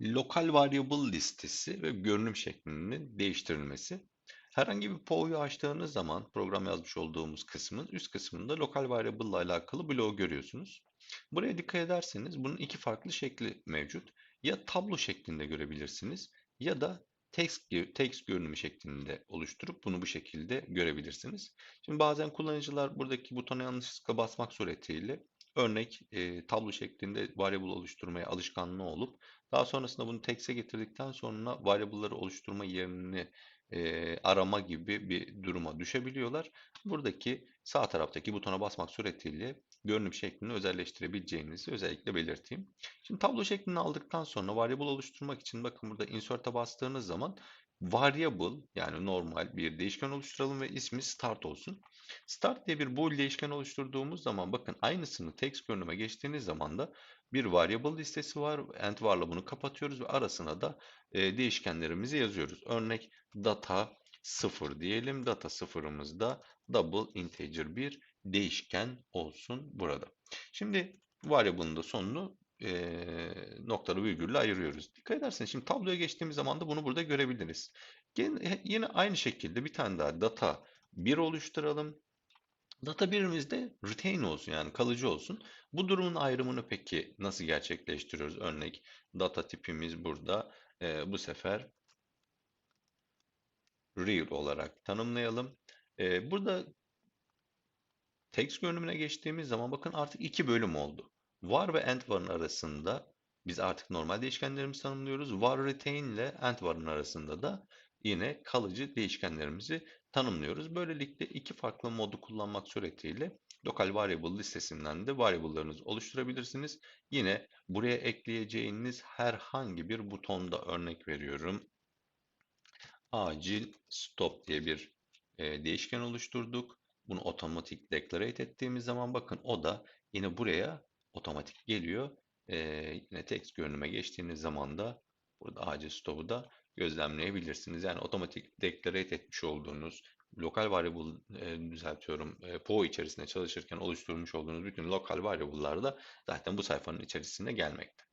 Lokal variable listesi ve görünüm şeklinin değiştirilmesi. Herhangi bir PO'yu açtığınız zaman program yazmış olduğumuz kısmın üst kısmında lokal variable ile alakalı bloğu görüyorsunuz. Buraya dikkat ederseniz bunun iki farklı şekli mevcut. Ya tablo şeklinde görebilirsiniz ya da text, text görünümü şeklinde oluşturup bunu bu şekilde görebilirsiniz. Şimdi bazen kullanıcılar buradaki butona yanlışlıkla basmak suretiyle örnek e, tablo şeklinde variable oluşturmaya alışkanlığı olup daha sonrasında bunu text'e getirdikten sonra variable'ları oluşturma yerini e, arama gibi bir duruma düşebiliyorlar. Buradaki sağ taraftaki butona basmak suretiyle görünüm şeklini özelleştirebileceğinizi özellikle belirteyim. Şimdi tablo şeklini aldıktan sonra variable oluşturmak için bakın burada insert'e bastığınız zaman variable yani normal bir değişken oluşturalım ve ismi start olsun. Start diye bir bool değişken oluşturduğumuz zaman bakın aynısını text görünüme geçtiğiniz zaman da bir variable listesi var. End var'la bunu kapatıyoruz ve arasına da e, değişkenlerimizi yazıyoruz. Örnek data 0 diyelim. Data 0'ımızda double integer bir değişken olsun burada. Şimdi variable'ın da sonunu e, noktalı virgülle ayırıyoruz. Dikkat ederseniz şimdi tabloya geçtiğimiz zaman da bunu burada görebiliriz. Yine, yine aynı şekilde bir tane daha data 1 oluşturalım. Data birimizde retain olsun yani kalıcı olsun. Bu durumun ayrımını peki nasıl gerçekleştiriyoruz? Örnek data tipimiz burada. E, bu sefer real olarak tanımlayalım. E, burada text görünümüne geçtiğimiz zaman bakın artık iki bölüm oldu. Var ve end varın arasında biz artık normal değişkenlerimizi tanımlıyoruz. Var retain ile end varın arasında da yine kalıcı değişkenlerimizi tanımlıyoruz. Böylelikle iki farklı modu kullanmak suretiyle lokal variable listesinden de variable'larınızı oluşturabilirsiniz. Yine buraya ekleyeceğiniz herhangi bir butonda örnek veriyorum. Acil stop diye bir e, değişken oluşturduk. Bunu otomatik declarate ettiğimiz zaman bakın o da yine buraya otomatik geliyor. E, yine text görünüme geçtiğiniz zaman da burada acil stop'u da gözlemleyebilirsiniz. Yani otomatik declarate etmiş olduğunuz lokal variable e, düzeltiyorum e, PO içerisinde çalışırken oluşturmuş olduğunuz bütün lokal variable'lar da zaten bu sayfanın içerisinde gelmekte.